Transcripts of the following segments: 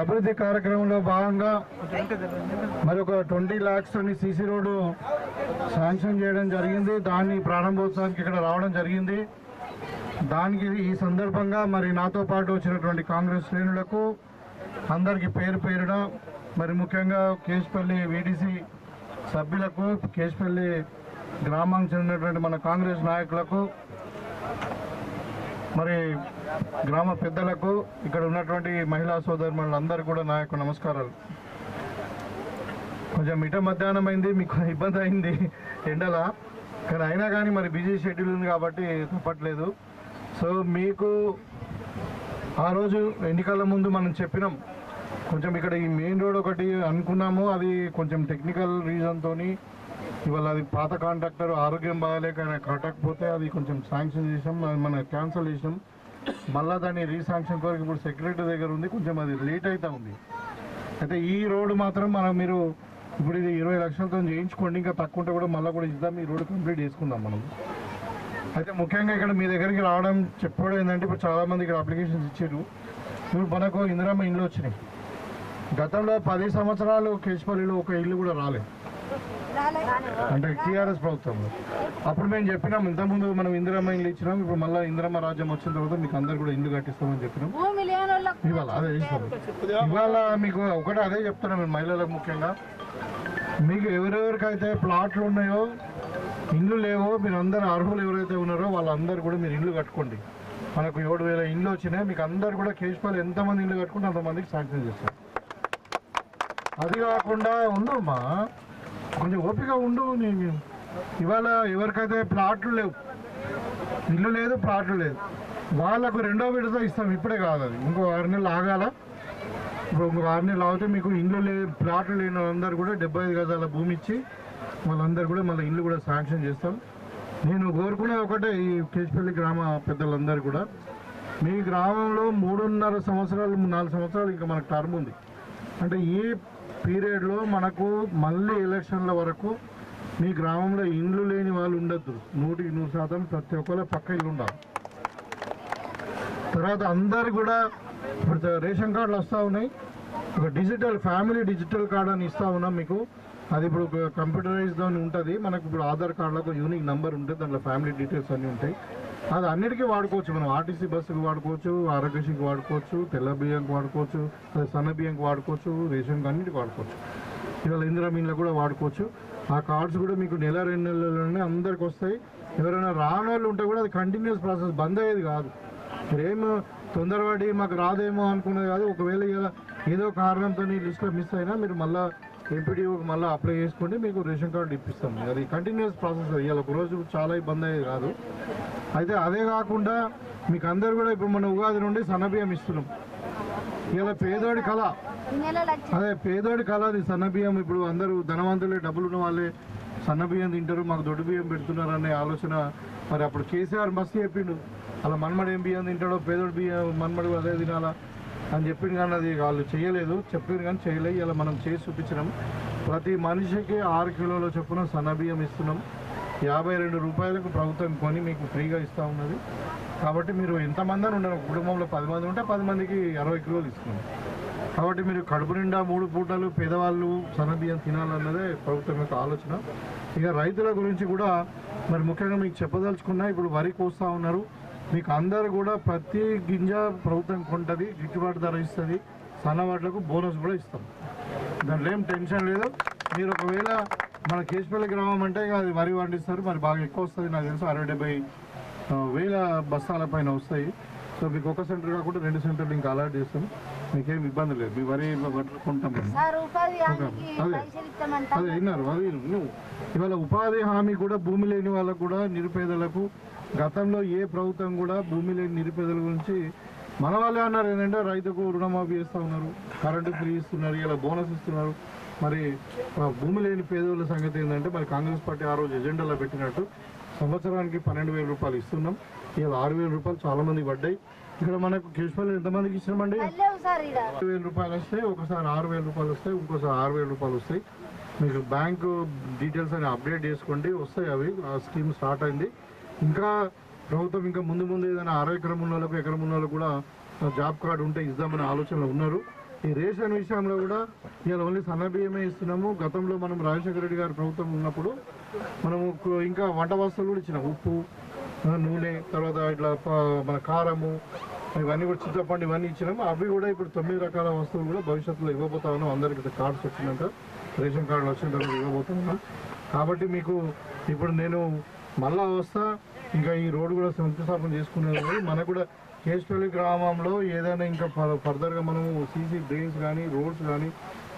అభివృద్ధి కార్యక్రమంలో భాగంగా మరి ఒక ట్వంటీ ల్యాక్స్ అని సీసీ రోడ్డు శాంక్షన్ చేయడం జరిగింది. దాన్ని ప్రారంభోత్సవానికి ఇక్కడ రావడం జరిగింది. దానికి ఈ సందర్భంగా మరి నాతో పాటు వచ్చినటువంటి కాంగ్రెస్ శ్రేణులకు అందరికీ పేరు పేరున మరి ముఖ్యంగా కేశపల్లి వీడీసీ సభ్యులకు కేశపల్లి గ్రామానికి చెందినటువంటి మన కాంగ్రెస్ నాయకులకు మరి గ్రామ పెద్దలకు ఇక్కడ ఉన్నటువంటి మహిళా సోదరులందరూ కూడా నా యొక్క నమస్కారాలు. కొంచెం మిట మధ్యాహ్నం అయింది మీకు ఇబ్బంది అయింది ఎండల. కానీ అయినా కానీ మరి బిజీ షెడ్యూల్ ఉంది కాబట్టి తప్పట్లేదు. సో మీకు ఆ రోజు ఎన్నికల ముందు మనం చెప్పినాం. కొంచెం ఇక్కడ ఈ మెయిన్ రోడ్ ఒకటి అనుకున్నాము. అది కొంచెం టెక్నికల్ రీజన్తో ఇవాళ అది పాత కాంట్రాక్టర్ ఆరోగ్యం బాగాలేక కట్టకపోతే అది కొంచెం శాంక్షన్ చేసాం. అది మనం క్యాన్సిల్ చేసాం. మళ్ళీ దాన్ని రీశాంక్షన్ కొరకు ఇప్పుడు సెక్రటరీ దగ్గర ఉంది కొంచెం అది లేట్ అవుతా ఉంది. అయితే ఈ రోడ్డు మాత్రం మనం మీరు ఇప్పుడు ఇది ఇరవై లక్షలతో చేయించుకోండి ఇంకా తక్కువ ఉంటే కూడా మళ్ళీ కూడా ఇద్దాం ఈ రోడ్డు కంప్లీట్ చేసుకుందాం మనం. అయితే ముఖ్యంగా ఇక్కడ మీ దగ్గరికి రావడం చెప్పడం ఏంటంటే ఇప్పుడు చాలామంది ఇక్కడ అప్లికేషన్స్ ఇచ్చారు. ఇప్పుడు మనకు ఇందిరామ్మ ఇండ్లు వచ్చినాయి. గతంలో పది సంవత్సరాలు కేశపల్లిలో ఒక ఇల్లు కూడా రాలేదు అంటే టీఆర్ఎస్ ప్రభుత్వంలో అప్పుడు మేము చెప్పినాం ఇంతకుముందు మనం ఇందిరమ్మ ఇల్లు ఇచ్చినాం ఇప్పుడు మళ్ళీ ఇందిరమ్మ రాజ్యం వచ్చిన తర్వాత మీకు అందరు కూడా ఇల్లు కట్టిస్తామని చెప్పినాం. ఇవాళ అదే ఇవాళ మీకు ఒకటే అదే చెప్తున్నాం మేము మహిళలకు ముఖ్యంగా. మీకు ఎవరెవరికైతే ప్లాట్లు ఉన్నాయో ఇండ్లు లేవో మీరు అందరు అర్హులు ఎవరైతే ఉన్నారో వాళ్ళందరూ కూడా మీరు ఇల్లు కట్టుకోండి. మనకు ఏడు వేల ఇండ్లు వచ్చినాయి మీకు అందరు కూడా కేసుపల్లి ఎంతమంది ఇల్లు కట్టుకుంటే అంతమందికి శాంక్షన్ చేస్తారు. అది కాకుండా ఉందమ్మా కొంచెం ఓపిక ఉండు నేను ఇవాళ ఎవరికైతే ప్లాట్లు లేవు ఇల్లు లేదు ప్లాట్లు లేదు వాళ్ళకు రెండో విడత ఇస్తాం ఇప్పుడే కాదు అది. ఇంకో ఆరు నెలలు ఆగాల. ఇప్పుడు ఇంకో ఆరు నెలలు ఆగితే మీకు ఇల్లు లే ప్లాట్లు లేని వాళ్ళందరూ కూడా డెబ్బై ఐదు గజాల భూమి ఇచ్చి వాళ్ళందరూ కూడా మళ్ళీ ఇల్లు కూడా శాంక్షన్ చేస్తాం. నేను కోరుకునే ఒకటే ఈ కేశపల్లి గ్రామ పెద్దలందరూ కూడా. మీ గ్రామంలో మూడున్నర సంవత్సరాలు నాలుగు సంవత్సరాలు ఇంకా మనకు టర్మ్ ఉంది. అంటే ఈ పీరియడ్లో మనకు మళ్ళీ ఎలక్షన్ల వరకు మీ గ్రామంలో ఇండ్లు లేని వాళ్ళు ఉండొద్దు. నూటికి నూరు శాతం ప్రతి ఒక్కరు పక్క ఇల్లు ఉండాలి. తర్వాత అందరు కూడా ఇప్పుడు రేషన్ కార్డులు వస్తూ ఉన్నాయి. ఒక డిజిటల్ ఫ్యామిలీ డిజిటల్ కార్డు అని ఇస్తూ ఉన్నాం మీకు. అది ఇప్పుడు కంప్యూటరైజ్డ్ అని ఉంటుంది. మనకు ఇప్పుడు ఆధార్ కార్డులకు యూనిక్ నెంబర్ ఉంటుంది. దాంట్లో ఫ్యామిలీ డీటెయిల్స్ అన్నీ ఉంటాయి. అది అన్నిటికీ వాడుకోవచ్చు. మనం ఆర్టీసీ బస్సుకి వాడుకోవచ్చు ఆరోగ్యశ్రీకి వాడుకోవచ్చు తెల్ల బియ్యంకి వాడుకోవచ్చు సన్న బియ్యంకి వాడుకోవచ్చు రేషన్కి అన్నిటికి వాడుకోవచ్చు. ఇవాళ ఇందిరా మీన్లో కూడా వాడుకోవచ్చు. ఆ కార్డ్స్ కూడా మీకు నెల రెండు నెలల్లోనే అందరికి వస్తాయి. ఎవరైనా రాని వాళ్ళు ఉంటే కూడా అది కంటిన్యూస్ ప్రాసెస్ బంద్ అయ్యేది కాదు. మీరేం తొందరపడి మాకు రాదేమో అనుకునేది కాదు. ఒకవేళ ఇలా ఏదో కారణంతో లిస్ట్లో మిస్ అయినా మీరు మళ్ళీ ఎంపీడీఓకి మళ్ళీ అప్లై చేసుకుంటే మీకు రేషన్ కార్డు ఇప్పిస్తాం. అది కంటిన్యూస్ ప్రాసెస్ ఇవాళ ఒక రోజు చాలా ఇబ్బంది అయ్యేది కాదు. అయితే అదే కాకుండా మీకు అందరు కూడా ఇప్పుడు మన ఉగాది నుండి సన్నబియ్యం ఇస్తున్నాం. ఇలా పేదోడి కళ. అదే పేదోడి కళ అది సన్న బియ్యం ఇప్పుడు అందరూ ధనవంతులే డబ్బులు ఉన్న వాళ్ళే సన్న బియ్యం తింటారు మాకు దొడ్డు బియ్యం పెడుతున్నారు అనే ఆలోచన. మరి అప్పుడు కేసీఆర్ మస్తు చెప్పిండు. అలా మన్మడు ఏం బియ్యం తింటాడో పేదోడి బియ్యం మన్మడు అదే తినాలా అని చెప్పింది కానీ అది వాళ్ళు చేయలేదు. చెప్పింది కానీ చేయలేదు. ఇలా మనం చేసి చూపించినాం. ప్రతి మనిషికి ఆరు కిలోల చొప్పున సన్న బియ్యం ఇస్తున్నాం. యాభై రెండు రూపాయలకు ప్రభుత్వం కొని మీకు ఫ్రీగా ఇస్తూ ఉన్నది. కాబట్టి మీరు ఎంతమంది అని ఉండరు. కుటుంబంలో పది మంది ఉంటే పది మందికి అరవై కిలోలు ఇస్తుంది కాబట్టి మీరు కడుపు నిండా మూడు పూటలు పేదవాళ్ళు సన్నబియ్యం తినాలన్నదే ప్రభుత్వం యొక్క ఆలోచన. ఇక రైతుల గురించి కూడా మరి ముఖ్యంగా మీకు చెప్పదలుచుకున్నా ఇప్పుడు వరి కోస్తూ ఉన్నారు. మీకు అందరు కూడా ప్రతి గింజ ప్రభుత్వం కొంటది గిట్టుబాటు ధర ఇస్తుంది. సన్నవాట్లకు బోనస్ కూడా ఇస్తాం. దాంట్లో ఏం టెన్షన్ లేదు. మీరు ఒకవేళ మన కేశపల్లి గ్రామం అంటే అది వరి పండిస్తారు. మరి బాగా ఎక్కువ వస్తుంది. నాకు తెలుసు అరవై డెబ్బై వేల బస్తాల పైన వస్తాయి. సో మీకు ఒక సెంటర్ కాకుండా రెండు సెంటర్లు ఇంకా అలాట్ చేస్తాం. మీకేం ఇబ్బంది లేదు. మీ వరి బట్టలు కొంటాం మేము. సార్ ఉపాధి హామీకి అదే. విన్నారు అది ఇవాళ ఉపాధి హామీ కూడా భూమి లేని వాళ్ళకు కూడా నిరుపేదలకు గతంలో ఏ ప్రభుత్వం కూడా భూమి లేని నిరుపేదల గురించి మన వాళ్ళే అన్నారు. ఏంటంటే రైతుకు రుణమాఫీ చేస్తూ ఉన్నారు. కరెంటు ఫ్రీ ఇస్తున్నారు. ఇలా బోనస్ ఇస్తున్నారు. మరి భూమి లేని పేదోళ్ళ సంగతి ఏంటంటే మరి కాంగ్రెస్ పార్టీ ఆ రోజు ఎజెండాలో పెట్టినట్టు సంవత్సరానికి పన్నెండు వేల రూపాయలు ఇస్తున్నాం. ఇలా ఆరు వేల రూపాయలు చాలా మంది పడ్డాయి. ఇక్కడ మనకు కేశపల్లి ఎంతమందికి ఇచ్చినామండి? ఆరు వేల రూపాయలు వస్తాయి ఒకసారి ఆరు వేల రూపాయలు వస్తాయి ఇంకోసారి ఆరు వేల రూపాయలు వస్తాయి. మీకు బ్యాంకు డీటెయిల్స్ అని అప్డేట్ చేసుకోండి వస్తాయి అవి. ఆ స్కీమ్ స్టార్ట్ అయింది. ఇంకా ప్రభుత్వం ఇంకా ముందు ముందు ఏదైనా అర ఎకరం ఉన్న వాళ్ళకు ఎకరం ఉన్న వాళ్ళకు కూడా జాబ్ కార్డు ఉంటే ఇద్దామనే ఆలోచనలో ఉన్నారు. ఈ రేషన్ విషయంలో కూడా ఇవాళ ఓన్లీ సన్నబియ్యమే ఇస్తున్నాము. గతంలో మనం రాజశేఖర రెడ్డి గారి ప్రభుత్వం ఉన్నప్పుడు మనము ఇంకా వంట వస్తువులు కూడా ఇచ్చినాం. ఉప్పు నూనె తర్వాత ఇట్లా మన కారము ఇవన్నీ కూడా చింతపండు ఇవన్నీ ఇచ్చినాము అవి కూడా ఇప్పుడు తొమ్మిది రకాల వస్తువులు కూడా భవిష్యత్తులో ఇవ్వబోతా ఉన్నాం. అందరికి కార్డ్స్ వచ్చినాక రేషన్ కార్డులు వచ్చిన తర్వాత ఇవ్వబోతా ఉన్నాం. కాబట్టి మీకు ఇప్పుడు నేను మళ్ళా వస్తా. ఇంకా ఈ రోడ్డు కూడా శంకుస్థాపన చేసుకునేది మనకు కూడా కేశపల్లి గ్రామంలో ఏదైనా ఇంకా ఫర్దర్గా మనము సీసీ డ్రైన్స్ కానీ రోడ్స్ కానీ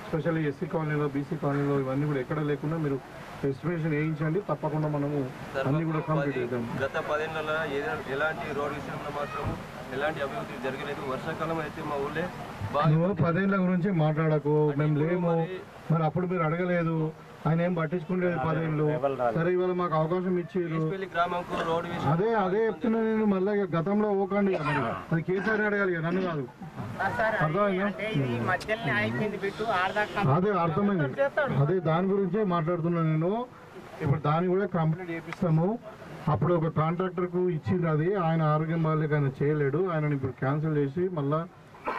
స్పెషల్లీ ఎస్సీ కాలనీలో బీసీ కాలనీలో ఇవన్నీ కూడా ఎక్కడ లేకుండా మీరు ఎస్టిమేషన్ వేయించండి. తప్పకుండా మనము అన్ని కూడా కంప్లీట్ చేద్దాం. గత పదేళ్ళలో ఏదైనా ఎలాంటి రోడ్ విషయంలో మాత్రం ఎలాంటి అభివృద్ధి జరగలేదు. వర్షాకాలం అయితే మా ఊళ్ళే నువ్వు పదేళ్ళ గురించి మాట్లాడకు. మేము లేము. మరి అప్పుడు మీరు అడగలేదు. ఆయన ఏం పట్టించుకునేది పదేళ్ళు సరే ఇవాళ మాకు అవకాశం విషయం అదే అదే చెప్తున్నా నేను మళ్ళీ ఇక గతంలో మరి. అది కేసీఆర్ అడగాలి ఇక నన్ను కాదు. అదే అర్థమైంది. అదే దాని గురించే మాట్లాడుతున్నా నేను. ఇప్పుడు దాన్ని కూడా కంప్లీట్ చేపిస్తాము. అప్పుడు ఒక కాంట్రాక్టర్కు ఇచ్చింది అది. ఆయన ఆరోగ్యం బాగాలేక ఆయన చేయలేడు. ఆయన ఇప్పుడు క్యాన్సిల్ చేసి మళ్ళా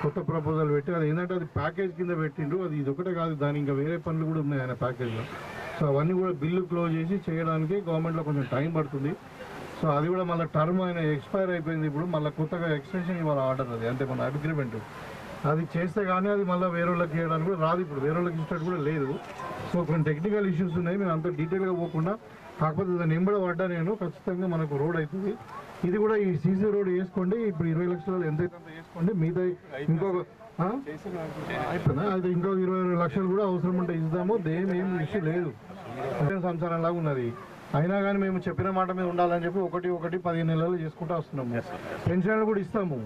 కొత్త ప్రపోజల్ పెట్టి అది ఏంటంటే అది ప్యాకేజ్ కింద పెట్టిండు అది ఇది ఒకటే కాదు దాని ఇంకా వేరే పనులు కూడా ఉన్నాయి ఆయన ప్యాకేజ్లో. సో అవన్నీ కూడా బిల్లు క్లోజ్ చేసి చేయడానికి గవర్నమెంట్లో కొంచెం టైం పడుతుంది. సో అది కూడా మళ్ళీ టర్మ్ ఆయన ఎక్స్పైర్ అయిపోయింది ఇప్పుడు మళ్ళీ కొత్తగా ఎక్స్టెన్షన్ ఇవ్వాలి ఆర్డర్ అది అంటే మన అగ్రిమెంట్. అది చేస్తే కానీ అది మళ్ళీ వేరే వాళ్ళకి చేయడానికి కూడా రాదు ఇప్పుడు వేరే వాళ్ళకి ఇష్టం కూడా లేదు. సో కొన్ని టెక్నికల్ ఇష్యూస్ ఉన్నాయి మేము అంత డీటెయిల్గా పోకుండా కాకపోతే దాన్ని నింబడ పడ్డా నేను ఖచ్చితంగా మనకు రోడ్ అవుతుంది. ఇది కూడా ఈ సీసీ రోడ్ వేసుకోండి. ఇప్పుడు ఇరవై లక్షలు ఎంత వేసుకోండి. మిగతా ఇంకొక? అయిపోయిందా? అది ఇంకొక ఇరవై ఇరవై లక్షలు కూడా అవసరం ఉంటే ఇద్దాము దేని ఏం ఇష్యూ లేదు. సంసారం లాగా ఉన్నది. అయినా కానీ మేము చెప్పిన మాట మీద ఉండాలని చెప్పి ఒకటి ఒకటి పదిహేను నెలలు చేసుకుంటూ వస్తున్నాము. పెన్షన్లు కూడా ఇస్తాము.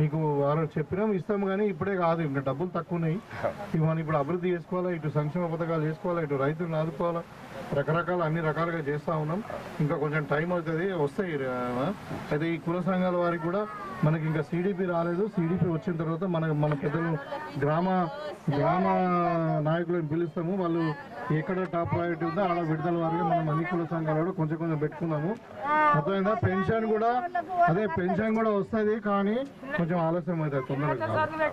మీకు వారు చెప్పినాము ఇస్తాము కానీ ఇప్పుడే కాదు. ఇంకా డబ్బులు తక్కువ ఉన్నాయి. ఇవి మనం ఇప్పుడు అభివృద్ధి చేసుకోవాలా? ఇటు సంక్షేమ పథకాలు చేసుకోవాలా? ఇటు రైతులను ఆదుకోవాలా? రకరకాల అన్ని రకాలుగా చేస్తూ ఉన్నాం. ఇంకా కొంచెం టైం అవుతుంది. వస్తాయి అయితే ఈ కుల సంఘాల వారికి కూడా మనకి ఇంకా సిడిపి రాలేదు. సిడిపి వచ్చిన తర్వాత మన మన పెద్దలు గ్రామ గ్రామ నాయకులను పిలుస్తాము. వాళ్ళు ఎక్కడ టాప్ ప్రయారిటీ ఉందో ఆడ విడుదల వారిగా మనం అన్ని కుల సంఘాలు కూడా కొంచెం కొంచెం పెట్టుకున్నాము. అర్థమైందా? పెన్షన్ కూడా అదే పెన్షన్ కూడా వస్తుంది కానీ కొంచెం ఆలస్యం అవుతుంది తొందరగా.